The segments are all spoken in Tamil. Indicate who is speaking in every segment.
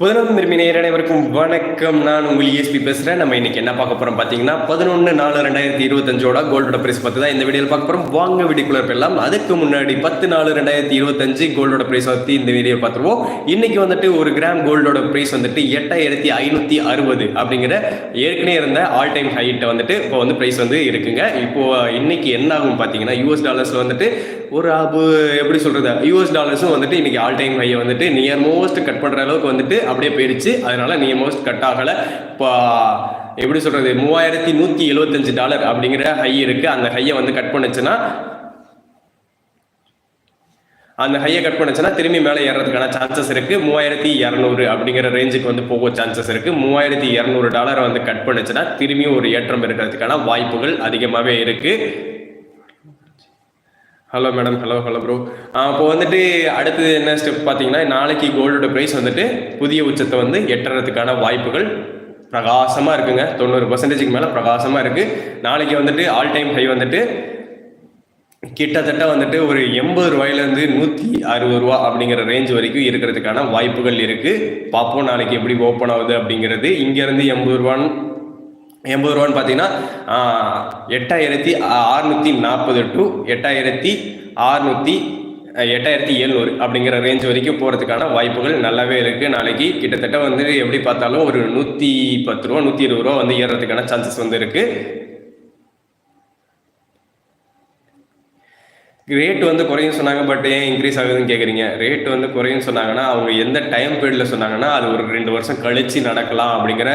Speaker 1: புதனம் திரும்பி நேர அனைவருக்கும் வணக்கம். நான் உங்கள் ESP பேசுகிறேன் நம்ம இன்னைக்கு என்ன பார்க்க போகிறோம் பார்த்தீங்கன்னா பதினொன்று நாலு ரெண்டாயிரத்தி இருபத்தஞ்சோட கோல்டோட பிரைஸ் பற்றி தான் இந்த வீடியோவில் பார்க்க போகிறோம் வாங்க வீடியோக்குள்ள போயிடலாம். அதுக்கு முன்னாடி பத்து நாலு ரெண்டாயிரத்தி இருபத்தஞ்சு கோல்டோட பிரைஸ் பற்றி இந்த வீடியோ பார்த்துருவோம். இன்னைக்கு வந்துட்டு ஒரு கிராம் கோல்டோட பிரைஸ் வந்துட்டு எட்டாயிரத்தி ஐநூற்றி அறுபது அப்படிங்கிற ஏற்கனவே இருந்த ஆல் டைம் ஹைட்டை வந்துட்டு இப்போ வந்து பிரைஸ் வந்து இருக்குங்க. இப்போ இன்னைக்கு என்ன ஆகும் பார்த்தீங்கன்னா யூஎஸ் டாலர்ஸில் வந்துட்டு ஒரு அபு எப்படி சொல்றது? யூஎஸ் டாலர்ஸும் வந்துட்டு இன்னைக்கு ஆல் டைம் ஹையை வந்துட்டு நியர் மோஸ்ட் கட் பண்ற அளவுக்கு வந்துட்டு அப்படியே போயிடுச்சு. அதனால நியர் மோஸ்ட் கட் ஆகல. இப்போ எப்படி சொல்றது? மூவாயிரத்தி நூத்தி எழுபத்தஞ்சு டாலர் அப்படிங்கிற ஹை இருக்கு. அந்த ஹையை வந்து கட் பண்ணுச்சுன்னா அந்த ஹையை கட் பண்ணுச்சுன்னா திரும்பி மேலே ஏறதுக்கான சான்சஸ் இருக்கு. மூவாயிரத்தி இரநூறு அப்படிங்கிற ரேஞ்சுக்கு வந்து போக சான்சஸ் இருக்கு. மூவாயிரத்தி இரநூறு டாலரை வந்து கட் பண்ணுச்சுன்னா திரும்பியும் ஒரு ஏற்றம் இருக்கிறதுக்கான வாய்ப்புகள் அதிகமாகவே இருக்கு. Hello madam hello hello bro அப்போ வந்துட்டு அடுத்தது என்ன ஸ்டெப் பார்த்தீங்கன்னா நாளைக்கு கோல்டோட ப்ரைஸ் வந்துட்டு புதிய உச்சத்தை வந்து எட்டுறதுக்கான வாய்ப்புகள் பிரகாசமாக இருக்குங்க. தொண்ணூறு பர்சன்டேஜுக்கு மேலே பிரகாசமாக இருக்குது நாளைக்கு வந்துட்டு ஆல் டைம் ஹை வந்துட்டு கிட்டத்தட்ட வந்துட்டு ஒரு எண்பது ரூபாயிலேருந்து நூற்றி அறுபது ரூபா அப்படிங்கிற ரேஞ்ச் வரைக்கும் இருக்கிறதுக்கான வாய்ப்புகள் இருக்குது பார்ப்போம் நாளைக்கு எப்படி ஓப்பன் ஆகுது அப்படிங்கிறது. இங்கேருந்து எண்பது ரூபான்னு எண்பது ரூபான்னு பார்த்தீங்கன்னா எட்டாயிரத்தி அறுநூற்றி நாற்பது டு எட்டாயிரத்தி அறுநூற்றி எட்டாயிரத்தி எழுநூறு அப்படிங்கிற ரேஞ்ச் வரைக்கும் போகிறதுக்கான வாய்ப்புகள் நல்லாவே இருக்குது நாளைக்கு கிட்டத்தட்ட வந்து எப்படி பார்த்தாலும் ஒரு நூற்றி பத்து ரூபா நூற்றி இருபது ரூபா வந்து ஏறுறதுக்கான சான்சஸ் வந்து இருக்குது ரேட் வந்து குறையும் சொன்னாங்க பட் ஏன் இன்க்ரீஸ் ஆகுதுன்னு கேட்குறீங்க ரேட் வந்து குறையும் சொன்னாங்கன்னா அவங்க எந்த டைம் பீரியடில் சொன்னாங்கன்னா அது ஒரு ரெண்டு வருஷம் கழித்து நடக்கலாம் அப்படிங்கிற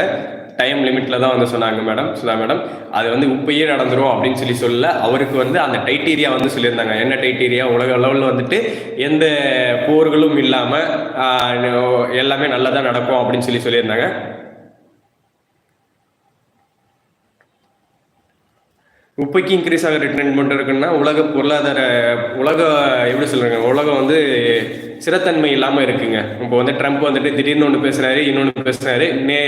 Speaker 1: டைம் லிமிட்டில் தான் வந்து சொன்னாங்க மேடம் சுதா மேடம் அது வந்து இப்பயே நடந்துரும் அப்படின்னு சொல்லி சொல்ல அவருக்கு வந்து அந்த டைட்டீரியா வந்து சொல்லியிருந்தாங்க. என்ன டைட்டீரியா உலக அளவில் வந்துட்டு எந்த போர்களும் இல்லாமல் எல்லாமே நல்லதாக நடக்கும் அப்படின்னு சொல்லி சொல்லியிருந்தாங்க. உப்பைக்கு இன்க்ரீஸ் ஆக ரிட்டர்ன் மட்டும் இருக்குன்னா உலக பொருளாதார உலக எப்படி சொல்றாங்க உலகம் வந்து சிறத்தன்மை இல்லாமல் இருக்குங்க. இப்போ வந்து ட்ரம்ப் வந்துட்டு திடீர்னு ஒன்று பேசுறாரு இன்னொன்று பேசுறாரு. நே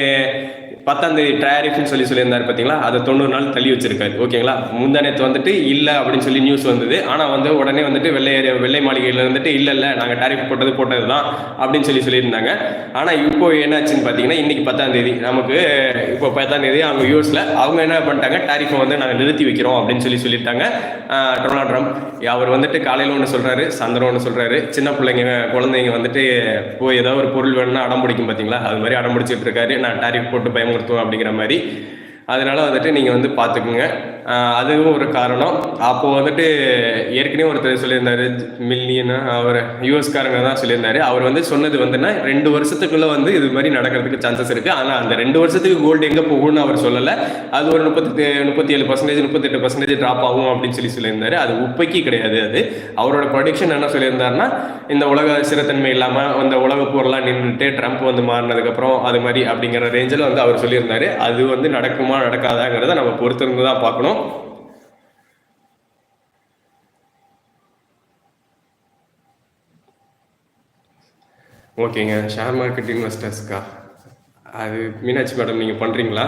Speaker 1: பத்தாம் தேதி டேரிஃப்னு சொல்லி சொல்லியிருந்தாரு பார்த்தீங்களா அதை தொண்ணூறு நாள் தள்ளி வச்சிருக்காரு. ஓகேங்களா? முந்தானத்து வந்துட்டு இல்லை அப்படின்னு சொல்லி நியூஸ் வந்தது. ஆனால் வந்து உடனே வந்துட்டு வெள்ளை வெள்ளை மாளிகையில் இருந்துட்டு இல்லை இல்லை நாங்கள் டேரிஃப் போட்டது போட்டது தான் அப்படின்னு சொல்லி சொல்லியிருந்தாங்க. ஆனால் இப்போ என்னாச்சுன்னு பார்த்தீங்கன்னா இன்னைக்கு பத்தாம் தேதி. நமக்கு இப்போ பத்தாம் தேதி அவங்க யூஎஸ்ல அவங்க என்ன பண்ணிட்டாங்க? டேரிஃபை வந்து நாங்கள் நிறுத்தி வைக்கிறோம் அப்படின்னு சொல்லி சொல்லிட்டாங்க டொனால்ட் ட்ரம்ப். அவர் வந்துட்டு காலையில் ஒன்று சொல்கிறாரு சந்திரம் ஒன்று சொல்கிறாரு சின்ன பிள்ளைங்க குழந்தைங்க வந்துட்டு போய் ஏதாவது ஒரு பொருள் வேணும்னா அடம் பிடிக்கும் பார்த்தீங்களா அது மாதிரி அடம் பிடிச்சிட்டு இருக்காரு. நான் டேரிஃப் போட்டு பயமுறுத்துவோம் அப்படிங்கிற மாதிரி அதனால வந்துட்டு நீங்கள் வந்து பார்த்துக்குங்க அதுவும் ஒரு காரணம். அப்போது வந்துட்டு ஏற்கனவே ஒருத்தர் சொல்லியிருந்தாரு மில்லியன் அவர் யூஎஸ்காரங்க தான் சொல்லியிருந்தாரு. அவர் வந்து சொன்னது வந்துன்னா ரெண்டு வருஷத்துக்குள்ளே வந்து இது மாதிரி நடக்கிறதுக்கு சான்சஸ் இருக்குது ஆனால் அந்த ரெண்டு வருஷத்துக்கு கோல்டு எங்கே போகும்னு அவர் சொல்லலை. அது ஒரு முப்பத்தி முப்பத்தி ஏழு பர்சன்டேஜ் முப்பத்தெட்டு பர்சன்டேஜ் ட்ராப் ஆகும் அப்படின்னு சொல்லி சொல்லியிருந்தாரு. அது உப்பைக்கு கிடையாது அது. அவரோட ப்ரொடிக்ஷன் என்ன சொல்லியிருந்தாருன்னா இந்த உலக சிறத்தன்மை இல்லாமல் அந்த உலக போர்லாம் நின்றுட்டு ட்ரம்ப் வந்து மாறினதுக்கப்புறம் அது மாதிரி அப்படிங்கிற ரேஞ்சில் வந்து அவர் சொல்லியிருந்தாரு. அது வந்து நடக்குமா நடக்காதாங்கிறத நம்ம பொறுத்திருந்து தான் பார்க்கணும். ஓகேங்க ஷேர் மார்க்கெட் இன்வெஸ்டர்ஸ்க்கா அது மீனாட்சி மேடம் நீங்கள் பண்ணுறீங்களா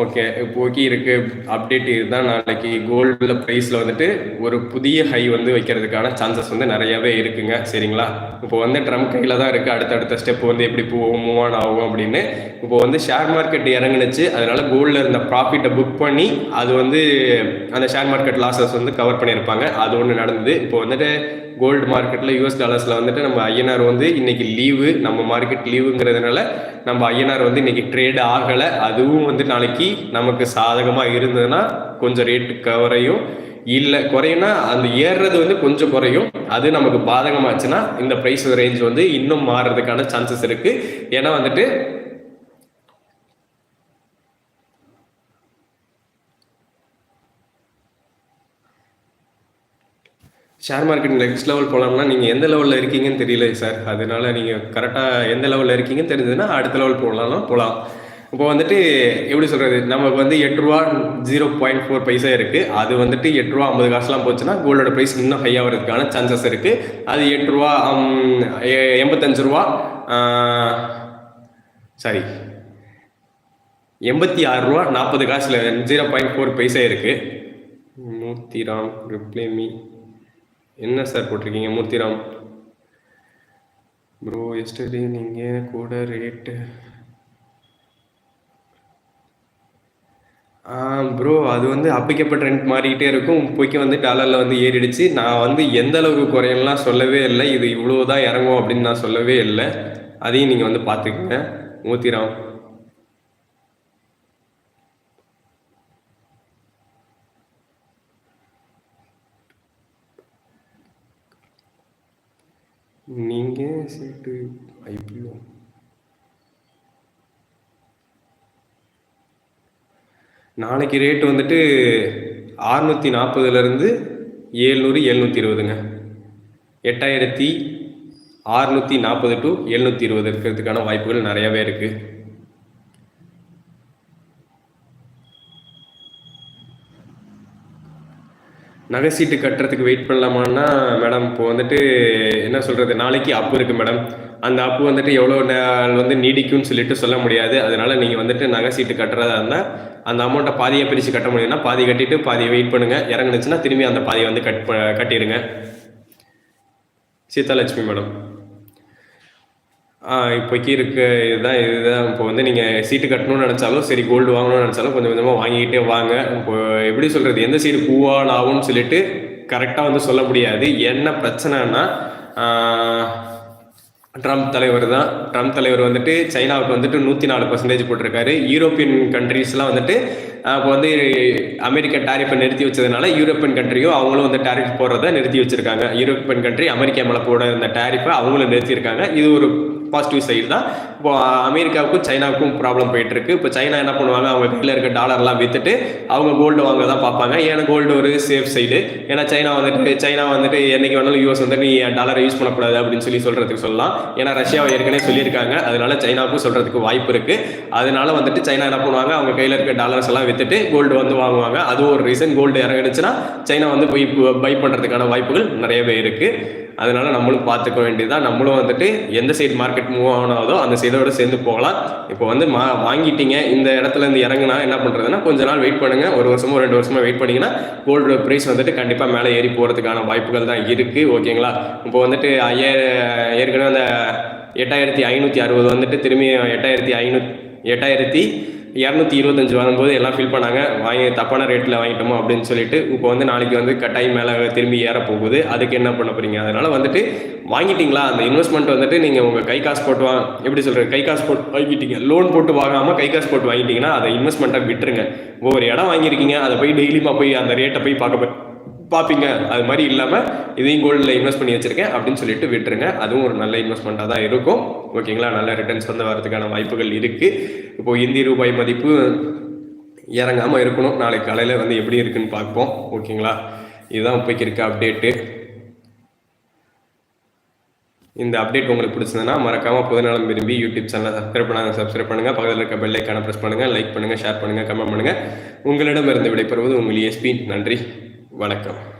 Speaker 1: ஓகே இப்போக்கி இருக்கு. அப்டேட் இதுதான் நாளைக்கு கோல்டில் ப்ரைஸில் வந்துட்டு ஒரு புதிய ஹை வந்து வைக்கிறதுக்கான சான்சஸ் வந்து நிறையவே இருக்குங்க. சரிங்களா? இப்போ வந்து ட்ரம்ப் கையில் தான் இருக்குது அடுத்தடுத்த ஸ்டெப் வந்து எப்படி போகும் மூவ் ஆன் ஆகும் அப்படின்னு. இப்போ வந்து ஷேர் மார்க்கெட் இறங்குனுச்சு. அதனால கோல்டில் இருந்த ப்ராஃபிட்டை புக் பண்ணி அது வந்து அந்த ஷேர் மார்க்கெட் லாஸஸ் வந்து கவர் பண்ணியிருப்பாங்க. அது ஒன்று நடந்தது. இப்போ வந்துட்டு கோல்டு மார்க்கெட்டில் யூஎஸ் டாலர்ஸில் வந்துட்டு நம்ம ஐஎன்ஆர் வந்து இன்னைக்கு லீவு நம்ம மார்க்கெட் லீவுங்கிறதுனால நம்ம ஐஎன்ஆர் வந்து இன்னைக்கு ட்ரேட் ஆகலை. அதுவும் வந்து நாளைக்கு நமக்கு சாதகமாக இருந்ததுன்னா கொஞ்சம் ரேட்டு குறையும். இல்லை குறையும்னா அந்த ஏறுறது வந்து கொஞ்சம் குறையும். அது நமக்கு பாதகமாச்சுன்னா இந்த ப்ரைஸ் ரேஞ்ச் வந்து இன்னும் மாறுறதுக்கான சான்சஸ் இருக்குது ஏன்னா வந்துட்டு ஷேர் மார்க்கெட் நெக்ஸ்ட் லெவல் போகலாம்னா நீங்கள் எந்த லெவலில் இருக்கீங்கன்னு தெரியல சார் அதனால நீங்கள் கரெக்டாக எந்த லெவலில் இருக்கீங்கன்னு தெரிஞ்சதுன்னா அடுத்த லெவல் போகலாம்னா போகலாம் இப்போ வந்துட்டு எப்படி சொல்கிறது நமக்கு வந்து எட்டு ரூபா ஜீரோ பாயிண்ட் ஃபோர் பைசா இருக்குது அது வந்துட்டு எட்டு ரூபா ஐம்பது காசுலாம் போச்சுன்னா கோல்டோட ப்ரைஸ் இன்னும் ஹையாக வரதுக்கான சான்சஸ் இருக்குது அது எட்டு ரூபா எ- எண்பத்தஞ்சு ரூபா சாரி எண்பத்தி ஆறு ரூபா நாற்பது காசில் ஜீரோ பாயிண்ட் ஃபோர் பைசா இருக்குது மூர்த்திராம் ரிப்ளே மீ என்ன சார் போட்டிருக்கீங்க? மூர்த்திராம். ப்ரோ எஸ்டர்டே நீங்கள் கூட ரேட்டு ப்ரோ அது வந்து அப்பிக்கப்பட்ட ட்ரெண்ட் மாறிக்கிட்டே இருக்கும். இப்போக்கி வந்து டாலரில் வந்து ஏறிடுச்சு. நான் வந்து எந்த அளவுக்கு குறையலாம் சொல்லவே இல்லை. இது இவ்வளோ தான் இறங்கும் அப்படின்னு நான் சொல்லவே இல்லை. அதையும் நீங்கள் வந்து பார்த்துக்குங்க. மூத்திராம் நீங்கள் சீட்டு ஐபிஓ நாளைக்கு ரேட் வந்துட்டு அறுநூற்றி நாற்பதுலேருந்து ஏழ்நூறு எழுநூற்றி இருபதுங்க. எட்டாயிரத்தி அறுநூற்றி நாற்பது டு எழுநூற்றி இருபது இருக்கிறதுக்கான வாய்ப்புகள் நிறையாவே இருக்குது நகை சீட்டு கட்டுறதுக்கு வெயிட் பண்ணலாமான்னா மேடம் இப்போ வந்துட்டு என்ன சொல்கிறது நாளைக்கு அப்பு இருக்குது மேடம் அந்த அப்பு வந்துட்டு எவ்வளோ நாள் வந்து நீடிக்கும்னு சொல்லிட்டு சொல்ல முடியாது. அதனால நீங்கள் வந்துட்டு நகை சீட்டு கட்டுறதா இருந்தால் அந்த அமௌண்ட்டை பாதியாக பிரித்து கட்ட முடியும்னா பாதி கட்டிட்டு பாதி வெயிட் பண்ணுங்கள் இறங்குனுச்சுன்னா திரும்பி அந்த பாதியை வந்து கட் ப கட்டிடுங்க. சீதாலட்சுமி மேடம் இப்போக்கி இருக்க இதுதான் இதுதான். இப்போ வந்து நீங்கள் சீட்டு கட்டணும்னு நினச்சாலும் சரி கோல்டு வாங்கணும்னு நினச்சாலும் கொஞ்சம் கொஞ்சமாக வாங்கிக்கிட்டே வாங்க. இப்போ எப்படி சொல்கிறது எந்த சீடு பூவால் ஆகும்னு சொல்லிட்டு கரெக்டாக வந்து சொல்ல முடியாது. என்ன பிரச்சனைனா ட்ரம்ப் தலைவர் தான். ட்ரம்ப் தலைவர் வந்துட்டு சைனாவுக்கு வந்துட்டு நூற்றி நாலு பர்சன்டேஜ் போட்டிருக்காரு. யூரோப்பியன் கண்ட்ரீஸ்லாம் வந்துட்டு இப்போ வந்து அமெரிக்கா டேரிஃபை நிறுத்தி வச்சதுனால யூரோப்பியன் கண்ட்ரியும் அவங்களும் வந்து டேரிஃப் போடுறத நிறுத்தி வச்சிருக்காங்க. யூரோப்பியன் கண்ட்ரி அமெரிக்கா மேலே போட இந்த டேரிஃபை அவங்களும் நிறுத்தியிருக்காங்க. இது ஒரு பாசிட்டிவ் சைடு தான். இப்போ அமெரிக்காவுக்கும் சைனாவுக்கும் ப்ராப்ளம் போயிட்டு இருக்கு இப்போ சைனா என்ன பண்ணுவாங்க? அவங்க கையில் இருக்க டாலர்லாம் வித்துட்டு அவங்க கோல்டு வாங்க தான் பார்ப்பாங்க. ஏன்னா கோல்டு ஒரு சேஃப் சைடு ஏன்னா சைனா வந்துட்டு சைனா வந்துட்டு என்னைக்கு வேணாலும் யூஎஸ் வந்து நீ டாலரை யூஸ் பண்ணக்கூடாது அப்படின்னு சொல்லி சொல்றதுக்கு சொல்லலாம். ஏன்னா ரஷ்யாவை ஏற்கனவே சொல்லியிருக்காங்க. அதனால சைனாவுக்கும் சொல்றதுக்கு வாய்ப்பு இருக்கு. அதனால வந்துட்டு சைனா என்ன பண்ணுவாங்க? அவங்க கையில் இருக்க டாலர்ஸ் எல்லாம் வித்துட்டு கோல்டு வந்து வாங்குவாங்க. அது ஒரு ரீசன் கோல்டு இறங்கிடுச்சுன்னா சைனா வந்து போய் பை பண்ணுறதுக்கான வாய்ப்புகள் நிறையவே இருக்குது அதனால நம்மளும் பார்த்துக்க வேண்டியதான் நம்மளும் வந்துட்டு எந்த சைடு மார்க்கெட் மூவ் ஆனாதோ அந்த சைடோட சேர்ந்து போகலாம். இப்போ வந்து மா வாங்கிட்டீங்க இந்த இடத்துல இருந்து இறங்குனா என்ன பண்ணுறதுன்னா கொஞ்ச நாள் வெயிட் பண்ணுங்க. ஒரு வருஷமோ ரெண்டு வருஷமோ வெயிட் பண்ணிங்கன்னா கோல்டு ப்ரைஸ் வந்துட்டு கண்டிப்பாக மேலே ஏறி போகிறதுக்கான வாய்ப்புகள் தான் இருக்குது ஓகேங்களா இப்போ வந்துட்டு ஐயாயிரம் ஏற்கனவே அந்த எட்டாயிரத்தி ஐநூற்றி அறுபது வந்துட்டு திரும்பி எட்டாயிரத்தி ஐநூ எட்டாயிரத்தி இரநூத்தி இருபத்தஞ்சு வரும்போது எல்லாம் ஃபில் பண்ணாங்க. வாங்கி தப்பான ரேட்டில் வாங்கிட்டோமோ அப்படின்னு சொல்லிட்டு இப்போ வந்து நாளைக்கு வந்து கட்டாயம் மேலே திரும்பி ஏற போகுது. அதுக்கு என்ன பண்ண போகிறீங்க அதனால் வந்துட்டு வாங்கிட்டீங்களா? அந்த இன்வெஸ்ட்மெண்ட் வந்துட்டு நீங்கள் உங்கள் கை காசு போட்டு வாங்க எப்படி சொல்கிறது கை காசு போட்டு வாங்கிட்டீங்க. லோன் போட்டு வாங்காமல் கை காசு போட்டு வாங்கிட்டீங்கன்னா அதை இன்வெஸ்ட்மெண்ட்டாக விட்டுருங்க. ஒவ்வொரு இடம் வாங்கியிருக்கீங்க. அதை போய் டெய்லியுமா போய் அந்த ரேட்டை போய் பார்க்க போய் பார்ப்பீங்க அது மாதிரி இல்லாமல் இதையும் கோல்டில் இன்வெஸ்ட் பண்ணி வச்சுருக்கேன் அப்படின்னு சொல்லிட்டு விட்டுருங்க. அதுவும் ஒரு நல்ல இன்வெஸ்ட்மெண்ட்டாக தான் இருக்கும். ஓகேங்களா நல்ல ரிட்டர்ன்ஸ் வந்து வரதுக்கான வாய்ப்புகள் இருக்குது இப்போது இந்திய ரூபாய் மதிப்பு இறங்காமல் இருக்கணும். நாளைக்கு காலையில் வந்து எப்படி இருக்குன்னு பார்ப்போம். ஓகேங்களா இதுதான் இப்போக்கு இருக்க அப்டேட்டு இந்த அப்டேட் உங்களுக்கு பிடிச்சதுன்னா மறக்காமல் புதுநலம் விரும்பி யூடியூப் சேனலை சப்ஸ்கிரைப் பண்ணாங்க சப்ஸ்கிரைப் பண்ணுங்கள் பக்கத்தில் இருக்க பெல்லைக்கான ப்ரெஸ் பண்ணுங்கள் லைக் பண்ணுங்கள் ஷேர் பண்ணுங்கள் கமெண்ட் பண்ணுங்கள் உங்களிடம் இருந்து விடைபெறுவது உங்கள் எஸ்பி நன்றி. வணக்கம்.